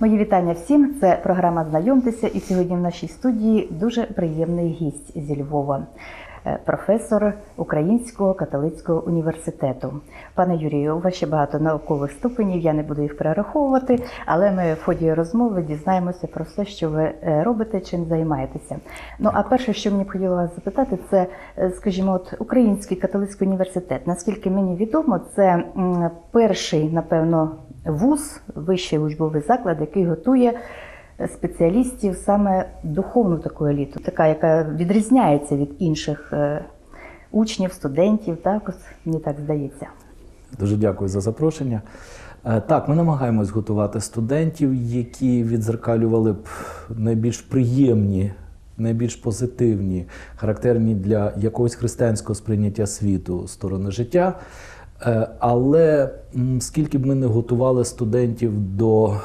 Мої вітання всім. Це програма Знайомтеся. І сьогодні в нашій студії дуже приємний гість зі Львова, е, професор Українського католицького університету. Пане Юрію, у вас ще багато наукових ступенів. Я не буду їх перераховувати, але ми в ході розмови дізнаємося про все, що ви е, робите, чим займаєтеся. Ну а перше, що мені б хотіла вас запитати, це, е, скажімо, от Український католицький університет. Наскільки мені відомо, це перший, напевно, вуз, вищий учбовий заклад, який готує спеціалістів саме духовну таку еліту, така, яка відрізняється від інших е, учнів, студентів. Так, мені так здається. Дуже дякую за запрошення. Е, Так, ми намагаємось готувати студентів, які відзеркалювали б найбільш приємні, найбільш позитивні, характерні для якогось християнського сприйняття світу сторони життя. Е, Але скільки б ми не готували студентів до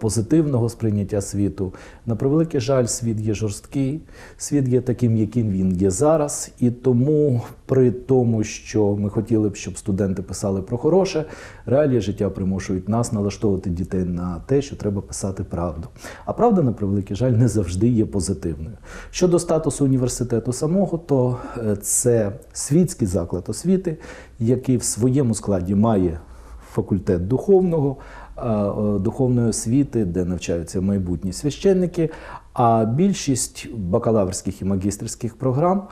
позитивного сприйняття світу, на превеликий жаль, світ є жорсткий, світ є таким, яким він є зараз. І тому, при тому, що ми хотіли б, щоб студенти писали про хороше, реалії життя примушують нас налаштовувати дітей на те, що треба писати правду. А правда, на превеликий жаль, не завжди є позитивною. Щодо статусу університету самого, то е, це світський заклад освіти, який в своєму складі має факультет духовного, е, е, духовної освіти, де навчаються майбутні священники. А більшість бакалаврських і магістрських програм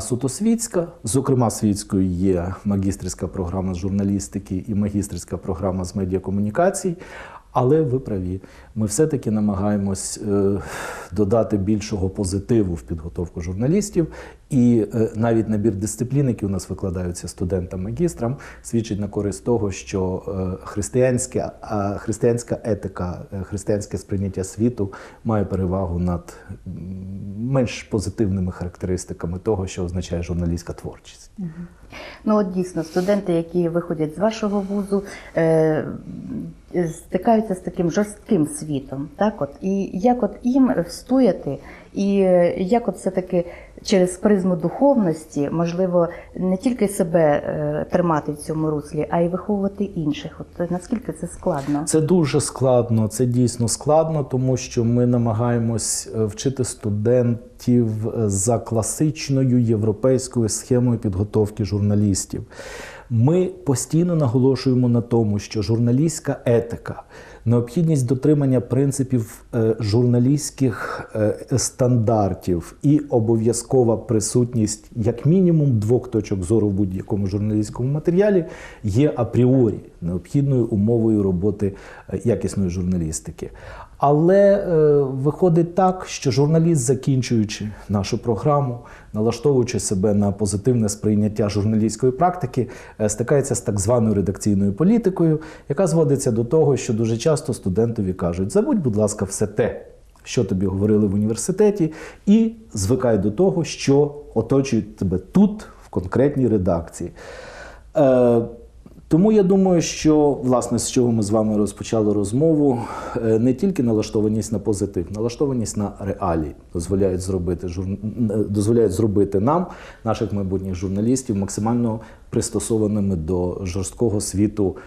суто світська, зокрема, світською є магістрська програма з журналістики і магістрська програма з медіакомунікацій. Але ви праві, ми все-таки намагаємось е, додати більшого позитиву в підготовку журналістів, і е, навіть набір дисциплін, які у нас викладаються студентам-магістрам, свідчить на користь того, що е, християнська, а християнська етика, е, християнське сприйняття світу має перевагу над менш позитивними характеристиками того, що означає журналістська творчість. Ну, от дійсно, студенти, які виходять з вашого вузу, е, стикаються з таким жорстким світом. Так от, і як от їм встояти, і е, як от все-таки через призму духовності, можливо, не тільки себе е, тримати в цьому руслі, а й виховувати інших. От наскільки це складно? Це дуже складно, це дійсно складно, тому що ми намагаємось е, вчити студентів за класичною європейською схемою підготовки журналістів. Ми постійно наголошуємо на тому, що журналістська етика, необхідність дотримання принципів е, журналістських е, стандартів і обов'язкова присутність як мінімум двох точок зору в будь-якому журналістському матеріалі є апріорі необхідною умовою роботи е, якісної журналістики. Але е, виходить так, що журналіст, закінчуючи нашу програму, налаштовуючи себе на позитивне сприйняття журналістської практики, е, стикається з так званою редакційною політикою, яка зводиться до того, що дуже часто студентові кажуть: забудь, будь ласка, все те, що тобі говорили в університеті, і звикай до того, що оточують тебе тут, в конкретній редакції. Е, тому я думаю, що власне з чого ми з вами розпочали розмову, е, не тільки налаштованість на позитив, налаштованість на реалії дозволяють зробити жур... дозволяють зробити нам, наших майбутніх журналістів, максимально пристосованими до жорсткого світу е,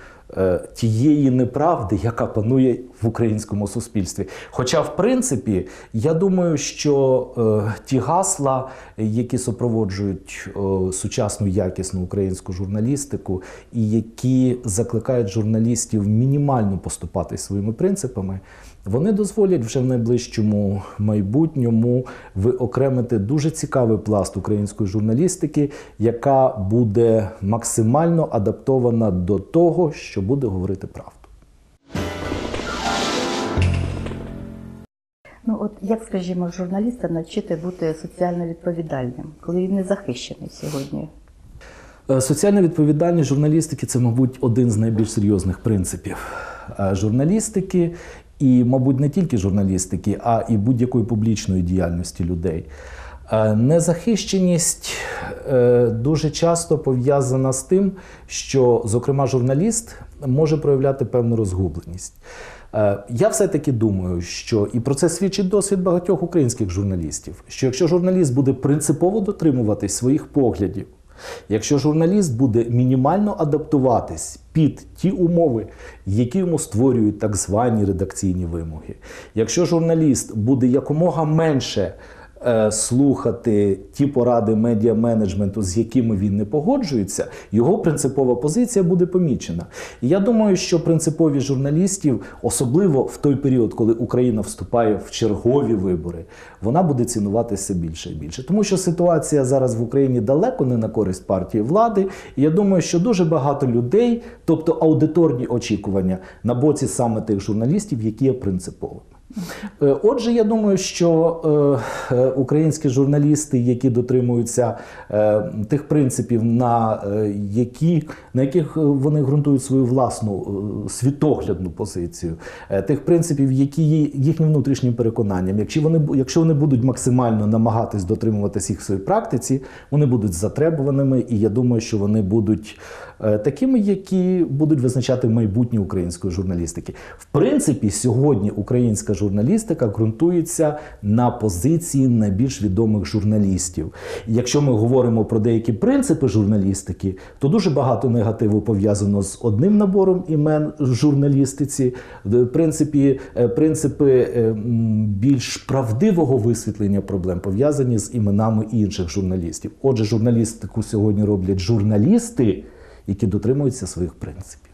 тієї неправди, яка панує в українському суспільстві. Хоча, в принципі, я думаю, що е, ті гасла, які супроводжують е, сучасну якісну українську журналістику, і які закликають журналістів мінімально поступати своїми принципами, вони дозволять вже в найближчому майбутньому виокремити дуже цікавий пласт української журналістики, яка буде максимально адаптована до того, що буде говорити правду. Ну, от як, скажімо, журналіста навчити бути соціально відповідальним, коли він не захищений сьогодні? Е, Соціальна відповідальність журналістики це, мабуть, один з найбільш серйозних принципів е, журналістики, і, мабуть, не тільки журналістики, а і будь-якої публічної діяльності людей. Е, Незахищеність е, дуже часто пов'язана з тим, що, зокрема, журналіст може проявляти певну розгубленість. Е, Я все-таки думаю, що і про це свідчить досвід багатьох українських журналістів, що якщо журналіст буде принципово дотримуватись своїх поглядів, Якщо журналіст буде мінімально адаптуватись під ті умови, які йому створюють так звані редакційні вимоги, якщо журналіст буде якомога менше слухати ті поради медіа-менеджменту, з якими він не погоджується, його принципова позиція буде помічена. І я думаю, що принципові журналістів, особливо в той період, коли Україна вступає в чергові вибори, вона буде цінуватися більше і більше. Тому що ситуація зараз в Україні далеко не на користь партії влади. І я думаю, що дуже багато людей, тобто аудиторні очікування, на боці саме тих журналістів, які є принциповими. Е, Отже, я думаю, що е, е, українські журналісти, які дотримуються тих принципів, на, які, на яких вони ґрунтують свою власну світоглядну позицію, тих принципів, які є їхнім внутрішнім переконанням, якщо вони, якщо вони будуть максимально намагатись дотримуватись їх в своїй практиці, вони будуть затребуваними, і я думаю, що вони будуть такими, які будуть визначати майбутнє української журналістики. В принципі, сьогодні українська журналістика ґрунтується на позиції найбільш відомих журналістів. Якщо ми говоримо про деякі принципи журналістики, то дуже багато негативу пов'язано з одним набором імен в журналістиці. В принципі, е, принципи е, більш правдивого висвітлення проблем пов'язані з іменами інших журналістів. Отже, журналістику сьогодні роблять журналісти, які дотримуються своїх принципів.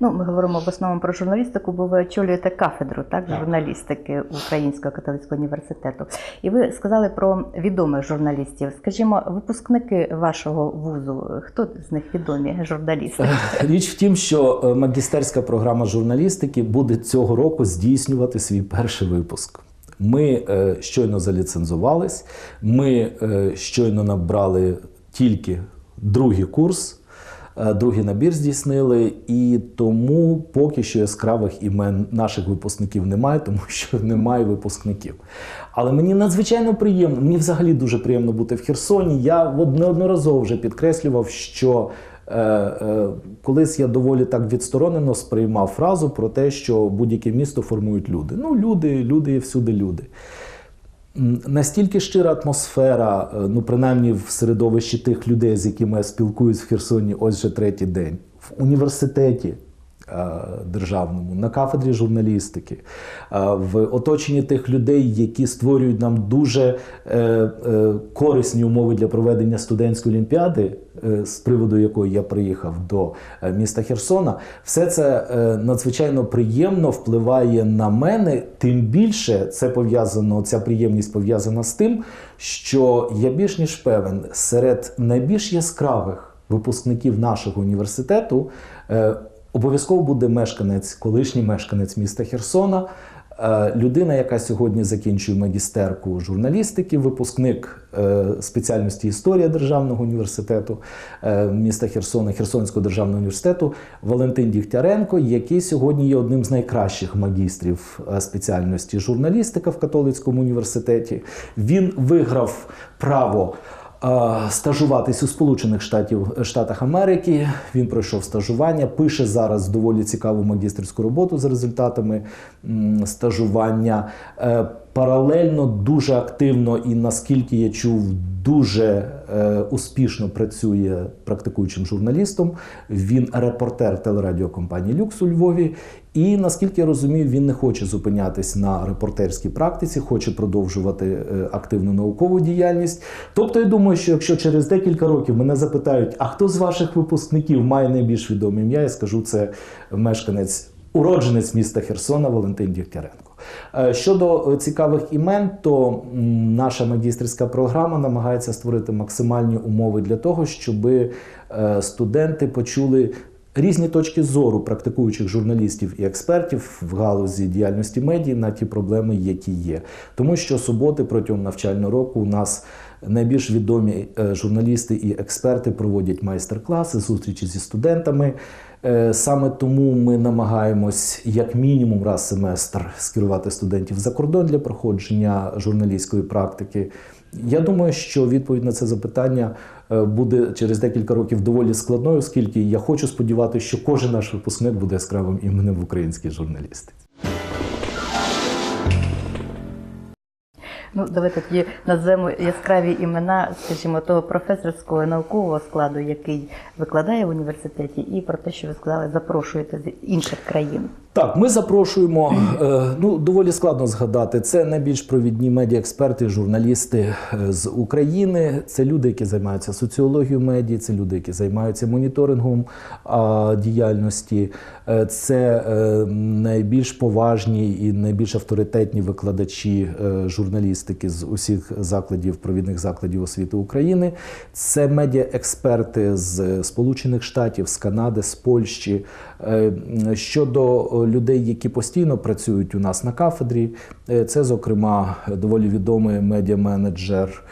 Ну, ми говоримо в основному про журналістику, бо ви очолюєте кафедру так, журналістики Українського католицького університету. І ви сказали про відомих журналістів. Скажімо, випускники вашого вузу, хто з них відомі журналісти? Річ в тім, що е, магістерська програма журналістики буде цього року здійснювати свій перший випуск. Ми е, щойно заліцензувались, ми е, щойно набрали тільки другий курс. Е, Другий набір здійснили, і тому поки що яскравих імен наших випускників немає, тому що немає випускників. Але мені надзвичайно приємно, мені взагалі дуже приємно бути в Херсоні. Я неодноразово вже підкреслював, що е, е, колись я доволі так відсторонено сприймав фразу про те, що будь-яке місто формують люди. Ну, люди, люди і всюди люди. Настільки щира атмосфера, е, ну принаймні в середовищі тих людей, з якими я спілкуюсь в Херсоні, ось вже третій день, в університеті державному, на кафедрі журналістики, е, в оточенні тих людей, які створюють нам дуже е, е, корисні умови для проведення студентської олімпіади, е, з приводу якої я приїхав до е, міста Херсона, все це е, надзвичайно приємно впливає на мене. Тим більше це пов'язано, ця приємність пов'язана з тим, що я більш ніж певен, серед найбільш яскравих випускників нашого університету е, обов'язково буде мешканець, колишній мешканець міста Херсона. Е, Людина, яка сьогодні закінчує магістерку журналістики, випускник е, спеціальності історія Державного університету е, міста Херсона, Херсонського державного університету, Валентин Дігтяренко, який сьогодні є одним з найкращих магістрів спеціальності журналістика в католицькому університеті. Він виграв право. Е, Стажуватись у Сполучених Штатів, Штатах Америки. Він пройшов стажування, пише зараз доволі цікаву магістерську роботу з результатами стажування. Паралельно дуже активно і наскільки я чув, дуже е, успішно працює практикуючим журналістом. Він репортер телерадіокомпанії Люкс у Львові. І наскільки я розумію, він не хоче зупинятись на репортерській практиці, хоче продовжувати е, активну наукову діяльність. Тобто, я думаю, що якщо через декілька років мене запитають, а хто з ваших випускників має найбільш відоме ім'я, я скажу, це мешканець, уродженець міста Херсона Валентин Дігтяренко. Е, Щодо е, цікавих імен, то наша магістерська програма намагається створити максимальні умови для того, щоб студенти почули різні точки зору практикуючих журналістів і експертів в галузі діяльності медій на ті проблеми, які є. Тому що суботи протягом навчального року у нас найбільш відомі е, журналісти і експерти проводять майстер-класи, зустрічі зі студентами. Е, Саме тому ми намагаємось як мінімум раз семестр скерувати студентів за кордон для проходження журналістської практики. Я думаю, що відповідь на це запитання е, буде через декілька років доволі складною, оскільки я хочу сподіватися, що кожен наш випускник буде яскравим іменем в українській журналістиці. Ну, давайте тоді назвемо яскраві імена, скажімо, того професорського наукового складу, який викладає в університеті, і про те, що ви сказали, запрошуєте з інших країн. Так, ми запрошуємо. е, Ну доволі складно згадати. Це найбільш провідні медіаексперти, журналісти е, з України. Це люди, які займаються соціологією медіа, це люди, які займаються моніторингом діяльності. Е, Це найбільш поважні і найбільш авторитетні викладачі е, журналістики з усіх закладів, провідних закладів освіти України. Це медіаексперти з Сполучених Штатів, з Канади, з Польщі. Е, Щодо людей, які постійно працюють у нас на кафедрі, е, це, зокрема, доволі відомий медіаменеджер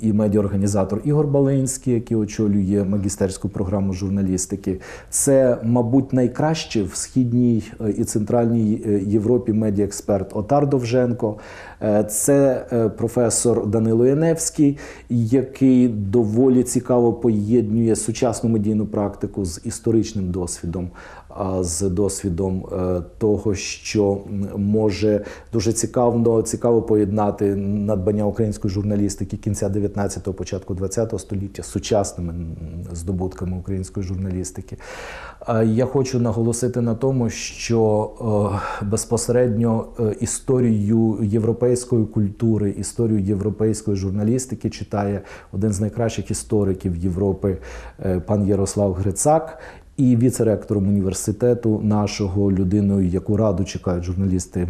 і медіаорганізатор Ігор Балинський, який очолює магістерську програму журналістики. Це, мабуть, найкращий в східній е, і центральній е, Європі медіаексперт Отар Довженко. Е, Це професор Данило Яневський, який доволі цікаво поєднує сучасну медійну практику з історичним досвідом, з досвідом е, того, що може дуже цікаво, цікаво поєднати надбання української журналістики кінця 19-го, початку 20-го століття з сучасними здобутками української журналістики. Я хочу наголосити на тому, що е, безпосередньо е, історію європейської культури, історію європейської журналістики читає один з найкращих істориків Європи, пан Ярослав Грицак. І віце-ректором університету нашого людиною, яку раду чекають журналісти, е,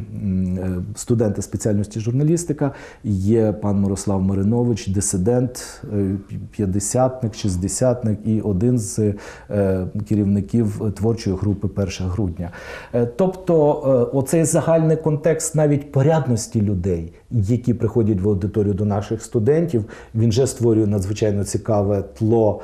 студенти спеціальності журналістика, є пан Мирослав Маринович, дисидент, е, п'ятдесятник, шістдесятник і один з е, керівників творчої групи 1 грудня. Тобто, оцей загальний контекст навіть порядності людей, які приходять в аудиторію до наших студентів, він вже створює надзвичайно цікаве тло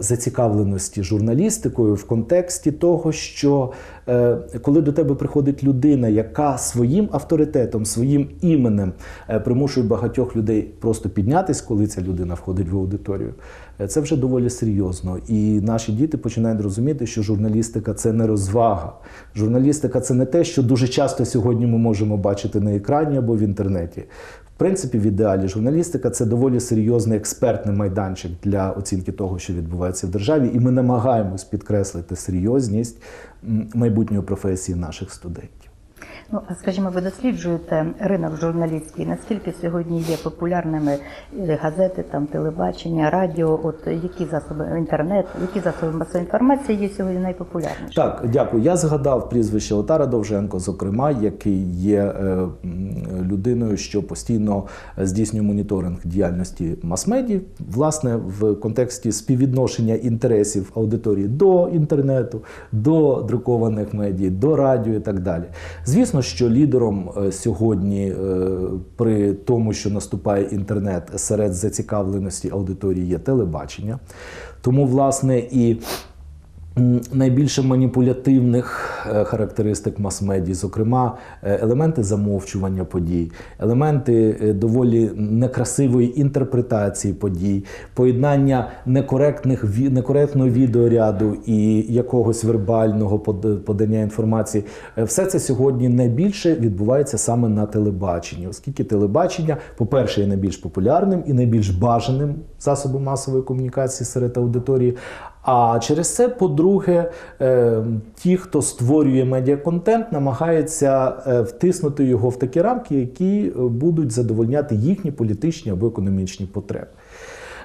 зацікавленості журналістикою в контексті того, що е, коли до тебе приходить людина, яка своїм авторитетом, своїм іменем е, примушує багатьох людей просто піднятись, коли ця людина входить в аудиторію, е, це вже доволі серйозно. І наші діти починають розуміти, що журналістика це не розвага. Журналістика це не те, що дуже часто сьогодні ми можемо бачити на екрані або в інтернеті. Принципі, в ідеалі журналістика це доволі серйозний експертний майданчик для оцінки того, що відбувається в державі, і ми намагаємось підкреслити серйозність майбутньої професії наших студентів. Ну, скажімо, ви досліджуєте ринок журналістський. Наскільки сьогодні є популярними е, газети, там телебачення, радіо? От які засоби інтернет, які засоби масової інформації є сьогодні найпопулярніші? Так, дякую. Я згадав прізвище Отара Довженко, зокрема, який є е, людиною, що постійно здійснює моніторинг діяльності мас-медій, власне, в контексті співвідношення інтересів аудиторії до інтернету, до друкованих медій, до радіо і так далі. Звісно, що лідером е, сьогодні, е, при тому, що наступає інтернет, серед зацікавленості аудиторії є телебачення. Тому, власне, і Найбільше маніпулятивних е, характеристик мас-медій, зокрема, е, елементи замовчування подій, елементи е, доволі некрасивої інтерпретації подій, поєднання некоректних некоректного відеоряду і якогось вербального под- подання інформації. Все це сьогодні найбільше відбувається саме на телебаченні, оскільки телебачення, по-перше, є найбільш популярним і найбільш бажаним засобом масової комунікації серед аудиторії. А через це, по-друге, е, ті, хто створює медіаконтент, намагаються е, втиснути його в такі рамки, які е, будуть задовольняти їхні політичні або економічні потреби.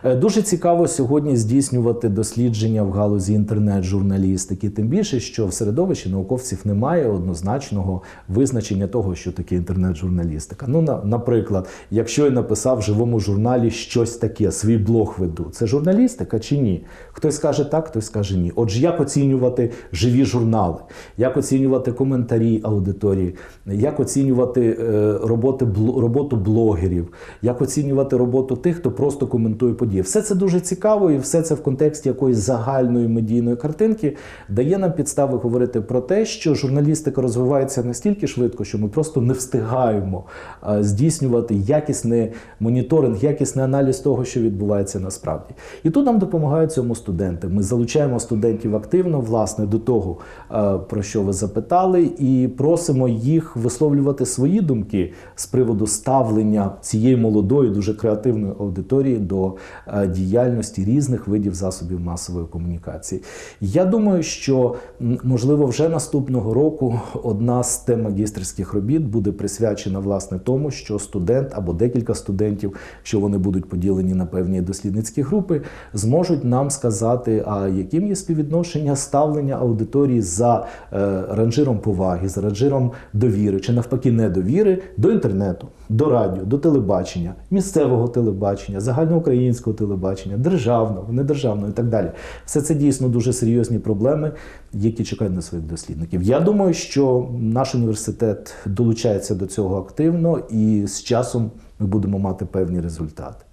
Е, Дуже цікаво сьогодні здійснювати дослідження в галузі інтернет-журналістики, тим більше, що в середовищі науковців немає однозначного визначення того, що таке інтернет-журналістика. Ну, наприклад, якщо я написав в живому журналі щось таке, свій блог веду, це журналістика чи ні? Хтось скаже так, хтось скаже ні. Отже, як оцінювати живі журнали, як оцінювати коментарі аудиторії, як оцінювати е, роботи, роботу блогерів, як оцінювати роботу тих, хто просто коментує події. Подія. Все це дуже цікаво, і все це в контексті якоїсь загальної медійної картинки дає нам підстави говорити про те, що журналістика розвивається настільки швидко, що ми просто не встигаємо е, здійснювати якісний моніторинг, якісний аналіз того, що відбувається насправді. І тут нам допомагають цьому студенти. Ми залучаємо студентів активно, власне, до того, е, про що ви запитали, і просимо їх висловлювати свої думки з приводу ставлення цієї молодої, дуже креативної аудиторії до е, діяльності різних видів засобів масової комунікації. Я думаю, що можливо вже наступного року одна з тем магістерських робіт буде присвячена власне тому, що студент або декілька студентів, якщо вони будуть поділені на певні дослідницькі групи, зможуть нам сказати, а яким є співвідношення ставлення аудиторії за е, ранжиром поваги, за ранжиром довіри чи навпаки недовіри до інтернету, до радіо, до телебачення, місцевого телебачення, загальноукраїнського телебачення, державного, недержавного і так далі. Все це дійсно дуже серйозні проблеми, які чекають на своїх дослідників. Я думаю, що наш університет долучається до цього активно, і з часом ми будемо мати певні результати,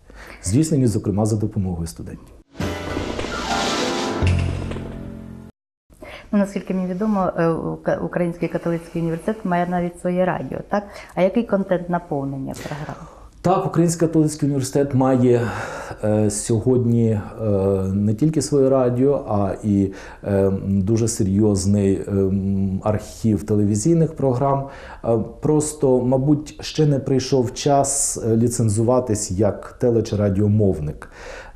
здійснені, зокрема, за допомогою студентів. Ну, наскільки мені відомо, е, Український католицький університет має навіть своє радіо, так? А який контент наповнення програми? Так, Український католицький університет має е, сьогодні е, не тільки своє радіо, а і е, дуже серйозний е, архів телевізійних програм. Е, просто, мабуть, ще не прийшов час е, ліцензуватись як теле чи радіомовник.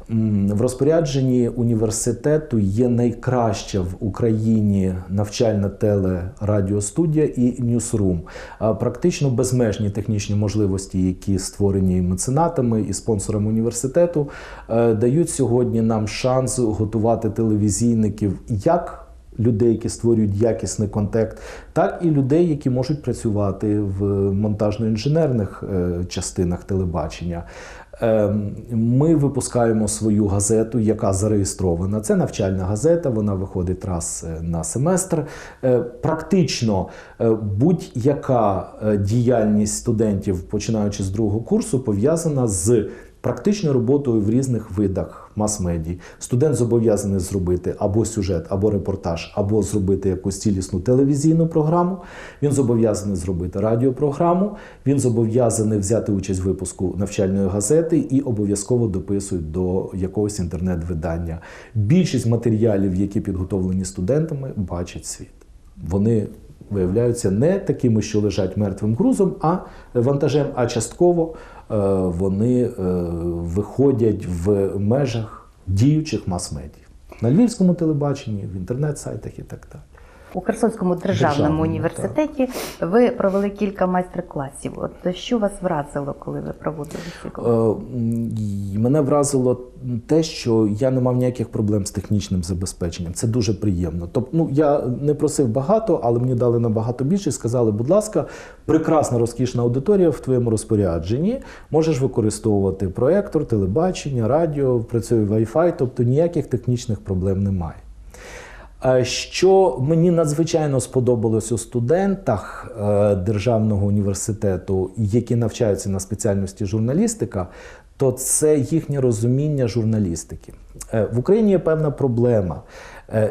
В розпорядженні університету є найкраща в Україні навчальна телерадіостудія і ньюсрум. Практично безмежні технічні можливості, які створені меценатами і спонсорами університету, е, дають сьогодні нам шанс готувати телевізійників як людей, які створюють якісний контекст, так і людей, які можуть працювати в монтажно-інженерних е, частинах телебачення. Е, Ми випускаємо свою газету, яка зареєстрована. Це навчальна газета, вона виходить раз е, на семестр. Е, Практично е, будь-яка діяльність студентів, починаючи з другого курсу, пов'язана з практичною роботою в різних видах мас-медій. Студент зобов'язаний зробити або сюжет, або репортаж, або зробити якусь цілісну телевізійну програму. Він зобов'язаний зробити радіопрограму. Він зобов'язаний взяти участь в випуску навчальної газети і обов'язково дописують до якогось інтернет-видання. Більшість матеріалів, які підготовлені студентами, бачать світ. Вони виявляються не такими, що лежать мертвим грузом, а вантажем, а частково е, вони е, виходять в межах діючих мас-медіа. на львівському телебаченні, в інтернет-сайтах і так далі. У Херсонському державному університеті ви провели кілька майстер-класів. От що вас вразило, коли ви проводили ці Е, Мене вразило те, що я не мав ніяких проблем з технічним забезпеченням. Це дуже приємно. Тобто, ну я не просив багато, але мені дали набагато більше. і Сказали, будь ласка, прекрасна розкішна аудиторія в твоєму розпорядженні. Можеш використовувати проектор, телебачення, радіо, працює Wi-Fi, тобто ніяких технічних проблем немає. Е, Що мені надзвичайно сподобалось у студентах е, державного університету, які навчаються на спеціальності журналістика, то це їхнє розуміння журналістики. Е, В Україні є певна проблема.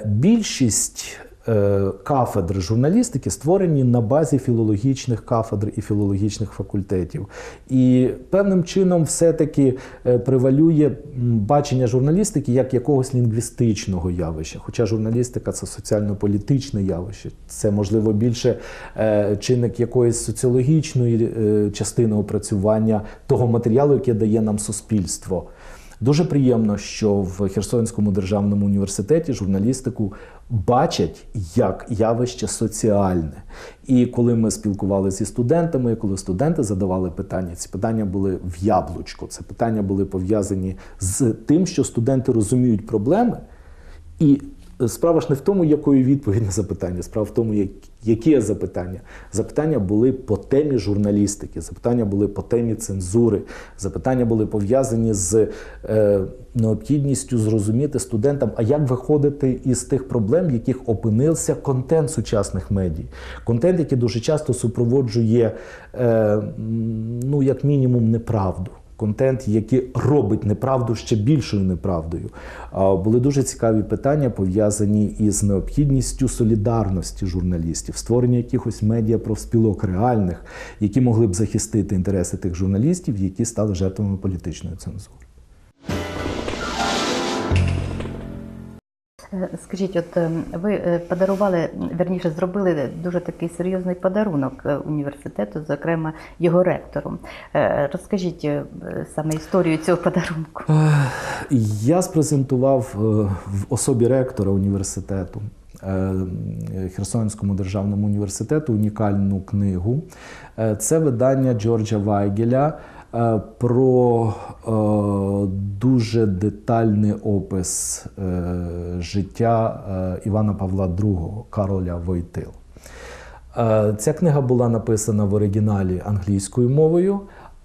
Більшість е, кафедр журналістики створені на базі філологічних кафедр і філологічних факультетів. І певним чином все-таки е, превалює бачення журналістики як якогось лінгвістичного явища. Хоча журналістика це соціально-політичне явище, це можливо більше е, чинник якоїсь соціологічної частини опрацювання того матеріалу, яке дає нам суспільство. Дуже приємно, що в Херсонському державному університеті журналістику бачать як явище соціальне. І коли ми спілкувалися зі студентами, коли студенти задавали питання, ці питання були в яблучко. Це питання були пов'язані з тим, що студенти розуміють проблеми. І справа ж не в тому, якою відповідь на запитання, справа в тому, які є запитання. Запитання були по темі журналістики, запитання були по темі цензури, запитання були пов'язані з е, необхідністю зрозуміти студентам, а як виходити із тих проблем, в яких опинився контент сучасних медій. Контент, який дуже часто супроводжує, е, ну, як мінімум, неправду. Контент, який робить неправду ще більшою неправдою. Були дуже цікаві питання пов'язані із необхідністю солідарності журналістів, створення якихось медіа профспілок реальних, які могли б захистити інтереси тих журналістів, які стали жертвами політичної цензури. Скажіть, от е, ви е, подарували, верніше, зробили дуже такий серйозний подарунок е, університету, зокрема його ректору. Е, Розкажіть е, саме історію цього подарунку. Я спрезентував е, в особі ректора університету е, Херсонському державному університету унікальну книгу. Е, Це видання Джорджа Вайгеля е, про е, дуже детальний опис е, життя е, Івана Павла II, Кароля Войтил. Е, Ця книга була написана в оригіналі англійською мовою,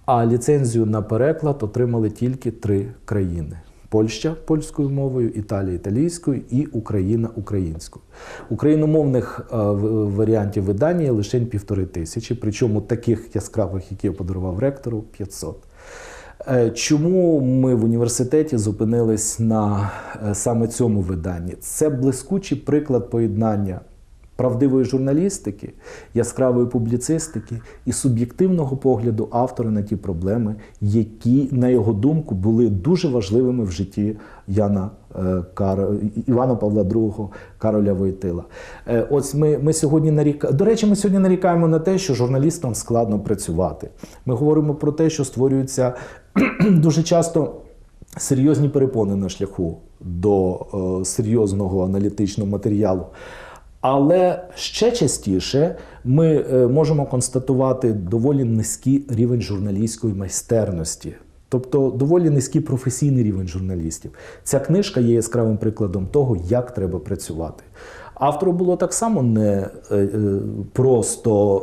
а ліцензію на переклад отримали тільки три країни: Польща польською мовою, Італія італійською і Україна українською. Україномовних е, варіантів видання є лише півтори тисячі, причому таких яскравих, які я подарував ректору, 500. Е, Чому ми в університеті зупинились на е, саме цьому виданні? Це блискучий приклад поєднання правдивої журналістики, яскравої публіцистики і суб'єктивного погляду автора на ті проблеми, які, на його думку, були дуже важливими в житті Яна е, Кар... Івана Павла II Кароля Войтила. Е, Ось ми, ми сьогодні наріка... До речі, ми сьогодні нарікаємо на те, що журналістам складно працювати. Ми говоримо про те, що створюються дуже часто серйозні перепони на шляху до е, серйозного аналітичного матеріалу. Але ще частіше ми е, можемо констатувати доволі низький рівень журналістської майстерності, тобто доволі низький професійний рівень журналістів. Ця книжка є яскравим прикладом того, як треба працювати. Автору було так само не е, е, просто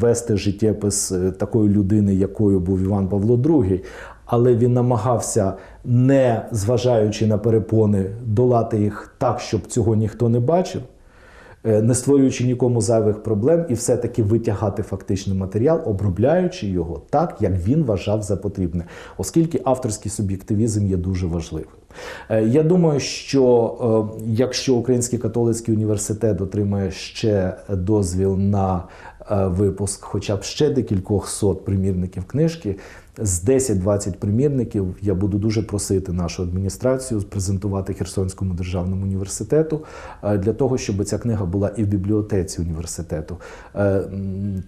вести життєпис такої людини, якою був Іван Павло II, але він намагався, не зважаючи на перепони, долати їх так, щоб цього ніхто не бачив, не створюючи нікому зайвих проблем, і все-таки витягати фактичний матеріал, обробляючи його так, як він вважав за потрібне, оскільки авторський суб'єктивізм є дуже важливим. Е, Я думаю, що е, якщо Український католицький університет отримає ще дозвіл на е, випуск хоча б ще декількох сот примірників книжки, з 10-20 примірників я буду дуже просити нашу адміністрацію презентувати Херсонському державному університету е, для того, щоб ця книга була і в бібліотеці університету. Е,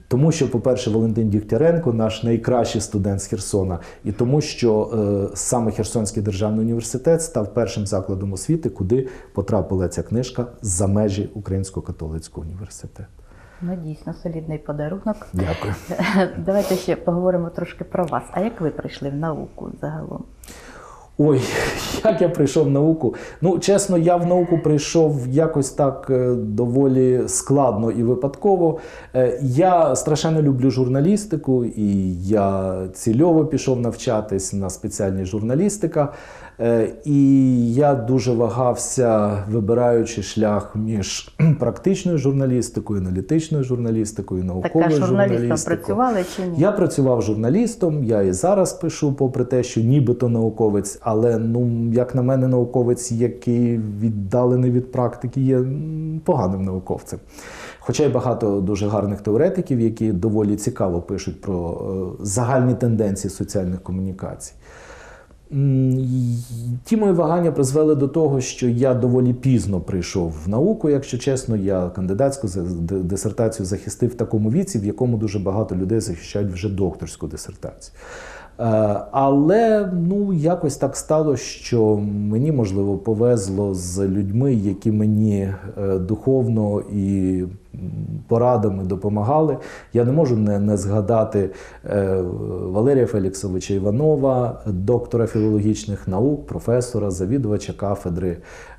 Тому що, по-перше, Валентин Дігтяренко наш найкращий студент з Херсона, і тому, що е, саме Херсонський державний університет став першим закладом освіти, куди потрапила ця книжка за межі Українського католицького університету. Ну, дійсно, солідний подарунок. Дякую. Давайте ще поговоримо трошки про вас. А як ви прийшли в науку загалом? Ой, як я прийшов в науку. Ну, чесно, я в науку прийшов якось так е, доволі складно і випадково. Е, Я страшенно люблю журналістику, і я цільово пішов навчатись на спеціальність журналістика. Е, І я дуже вагався, вибираючи шлях між практичною журналістикою, аналітичною журналістикою, Так, а науковою журналістикою. працювали чи ні? Я працював журналістом, я і зараз пишу, попри те, що нібито науковець, але ну як на мене, науковець, який віддалений від практики, є поганим науковцем. Хоча й багато дуже гарних теоретиків, які доволі цікаво пишуть про е, загальні тенденції соціальних комунікацій. Ті мої вагання призвели до того, що я доволі пізно прийшов в науку, якщо чесно, я кандидатську дисертацію захистив в такому віці, в якому дуже багато людей захищають вже докторську дисертацію. Е, Але ну якось так стало, що мені можливо повезло з людьми, які мені е, духовно і порадами допомагали. Я не можу не, не згадати е, Валерія Феліксовича Іванова, доктора філологічних наук, професора, завідувача кафедри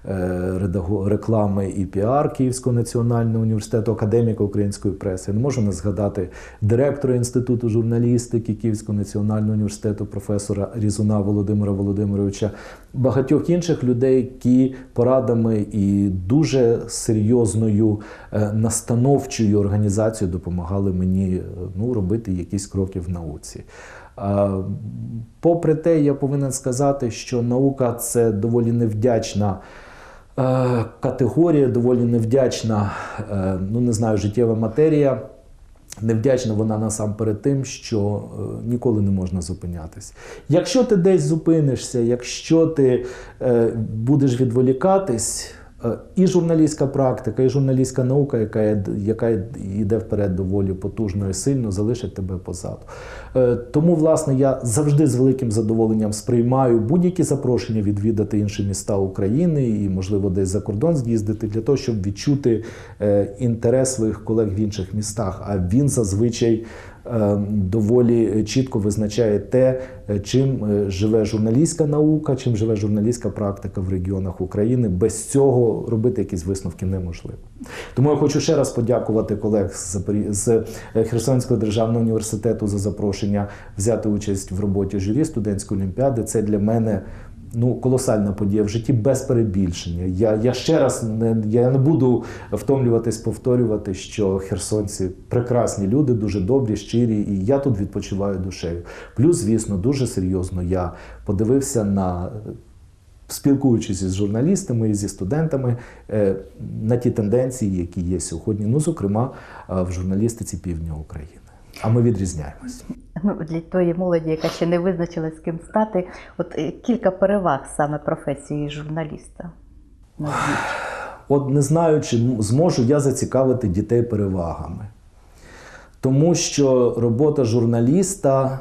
е, реклами і піар Київського національного університету, академіка української преси. Я не можу не згадати директора інституту журналістики Київського національного університету, професора Різуна Володимира Володимировича, багатьох інших людей, які порадами і дуже серйозною е, настановчою організацією допомагали мені е, ну, робити якісь кроки в науці. Попри те, я повинен сказати, що наука це доволі невдячна е, категорія, доволі невдячна, е, ну не знаю, життєва матерія. Невдячна вона насамперед тим, що ніколи не можна зупинятись. Якщо ти десь зупинишся, якщо ти будеш відволікатись, і журналістська практика, і журналістська наука, яка, яка йде вперед доволі потужно і сильно, залишить тебе позаду. Е, тому, власне, я завжди з великим задоволенням сприймаю будь-які запрошення відвідати інші міста України і, можливо, десь за кордон з'їздити для того, щоб відчути е, інтерес своїх колег в інших містах. А він зазвичай е, доволі чітко визначає те, е, чим е, живе журналістська наука, чим живе журналістська практика в регіонах України. Без цього робити якісь висновки неможливо. Тому я хочу ще раз подякувати колег з е, Херсонського державного університету за запрошення взяти участь в роботі журі студентської олімпіади. Це для мене. Ну, колосальна подія в житті без перебільшення. Я, я ще раз не, я не буду втомлюватись, повторювати, що херсонці прекрасні люди, дуже добрі, щирі, і я тут відпочиваю душею. Плюс, звісно, дуже серйозно я подивився на спілкуючись із журналістами і зі студентами е, на ті тенденції, які є сьогодні, ну, зокрема, е, в журналістиці півдня України. А ми відрізняємось. Ну, для тої молоді, яка ще не визначилась з ким стати, от е, кілька переваг саме професії журналіста. От не знаю, чи зможу я зацікавити дітей перевагами. Тому що робота журналіста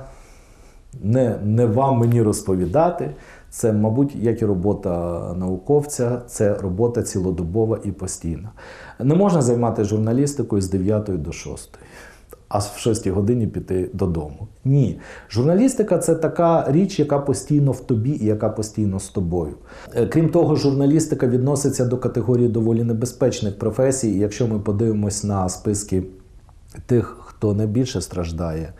не, не вам мені розповідати. Це, мабуть, як і робота науковця, це робота цілодобова і постійна. Не можна займатися журналістикою з 9 до 6, а в 6 годині піти додому. Ні. Журналістика це така річ, яка постійно в тобі і яка постійно з тобою. Е, Крім того, журналістика відноситься до категорії доволі небезпечних професій. Якщо ми подивимось на списки тих, хто найбільше страждає,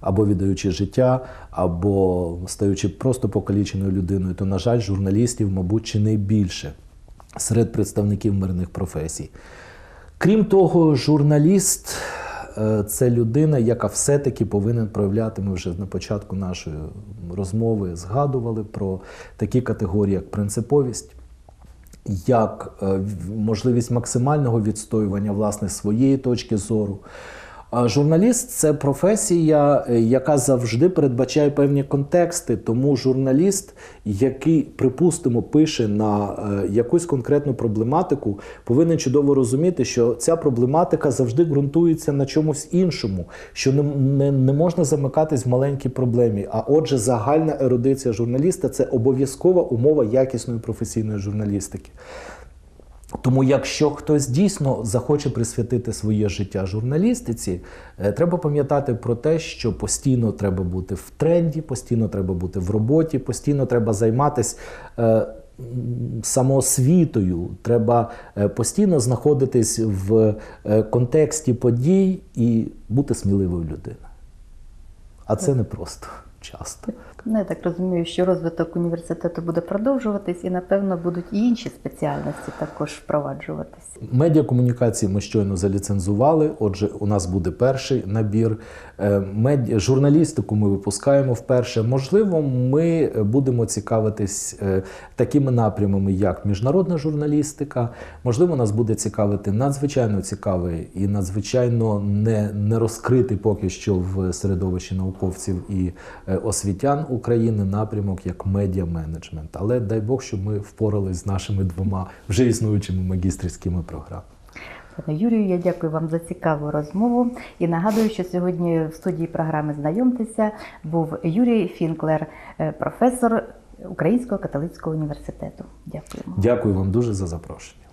або віддаючи життя, або стаючи просто покаліченою людиною, то, на жаль, журналістів, мабуть, чи найбільше серед представників мирних професій. Крім того, журналіст це людина, яка все-таки повинен проявляти. Ми вже на початку нашої розмови згадували про такі категорії, як принциповість, як е, можливість максимального відстоювання власне своєї точки зору. Журналіст це професія, е, яка завжди передбачає певні контексти. Тому журналіст, який, припустимо, пише на е, якусь конкретну проблематику, повинен чудово розуміти, що ця проблематика завжди ґрунтується на чомусь іншому, що не, не, не можна замикатись в маленькій проблемі. А отже, загальна ерудиція журналіста це обов'язкова умова якісної професійної журналістики. Тому, якщо хтось дійсно захоче присвятити своє життя журналістиці, е, треба пам'ятати про те, що постійно треба бути в тренді, постійно треба бути в роботі, постійно треба займатися е, самоосвітою, треба е, постійно знаходитись в контексті подій і бути сміливою людиною. А це не просто часто. Ну, я так розумію, що розвиток університету буде продовжуватись, і напевно будуть і інші спеціальності також впроваджуватись. Медіакомунікації ми щойно заліцензували. Отже, у нас буде перший набір. Е, Меді... Журналістику ми випускаємо вперше. Можливо, ми будемо цікавитись е, такими напрямами, як міжнародна журналістика. Можливо, нас буде цікавити надзвичайно цікавий і надзвичайно не, не розкритий поки що в середовищі науковців і е, освітян України напрямок як медіа-менеджмент. Але дай Бог, щоб ми впорались з нашими двома вже існуючими магістрськими програмами. Пане Юрію, я дякую вам за цікаву розмову і нагадую, що сьогодні в студії програми Знайомтеся був Юрій Фінклер, е, професор Українського католицького університету. Дякуємо. Дякую вам дуже за запрошення.